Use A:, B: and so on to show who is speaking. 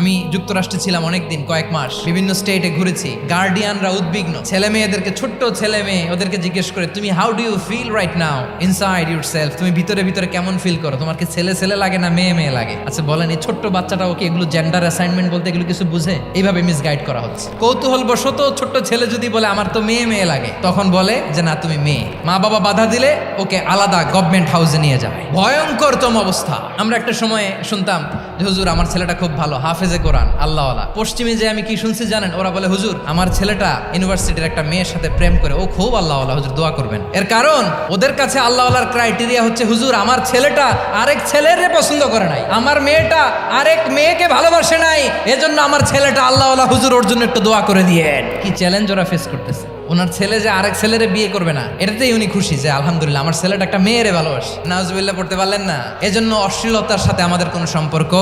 A: আমি যুক্তরাষ্ট্রে ছিলাম অনেকদিন, কয়েক মাস। বিভিন্ন স্টেটে ঘুরেছি। গার্ডিয়ানরা উদ্বিগ্ন। ছেলে মেয়েদেরকে ছোট্ট ছেলে মেয়ে ওদেরকে জিজ্ঞেস করে, তুমি how do you feel right now inside yourself তুমি ভিতরে ভিতরে কেমন ফিল করো? তোমার কি ছেলে ছেলে লাগে না মেয়ে মেয়ে লাগে? আচ্ছা বলেন, এই ছোট্ট বাচ্চাটা ওকে এগুলো জেন্ডার অ্যাসাইনমেন্ট বলতে এগুলো কিছু বুঝে? এইভাবে মিসগাইড করা হচ্ছে। কৌতূহল বশত ছোট্ট ছেলে যদি বলে, আমার তো মেয়ে মেয়ে লাগে, তখন বলে যে, না, তুমি মেয়ে। মা বাবা বাধা দিলে ওকে আলাদা গভর্নমেন্ট হাউসে নিয়ে যাবে। ভয়ঙ্করতম অবস্থা। আমরা একটা সময়ে শুনতাম হুজুর, আমার ছেলেটা খুব ভালো, হাফেজে কোরআন, আল্লাহওয়ালা। পশ্চিমে যে আমি কি শুনছি জানেন? ওরা বলে, হুজুর, আমার ছেলেটা ইউনিভার্সিটির একটা মেয়ের সাথে প্রেম করে, ও খুব আল্লাহওয়ালা, হুজুর, দোয়া করবেন। এর কারণ, ওদের কাছে আল্লাহওয়ালার ক্রাইটেরিয়া হচ্ছে, হুজুর, আমার ছেলেটা আরেক ছেলের পছন্দ করে নাই। আমার মেয়েটা আরেক মেয়েকে ভালোবাসে নাই। এজন্য আমার ছেলেটা আল্লাহওয়ালা, হুজুর, ওর জন্য একটু দোয়া করে দিয়ে কি চ্যালেঞ্জ ওরা ফেস করতেছে। ওনার ছেলে যে আরেক ছেলেরে বিয়ে করবে না এটাতেই উনি খুশি যে আলহামদুলিল্লাহ আমার ছেলেটা একটা মেয়েরে ভালোবাসে। নাজবিল্লা পড়তে পারলেন না। এজন্য অশ্লীলতার সাথে আমাদের কোনো সম্পর্ক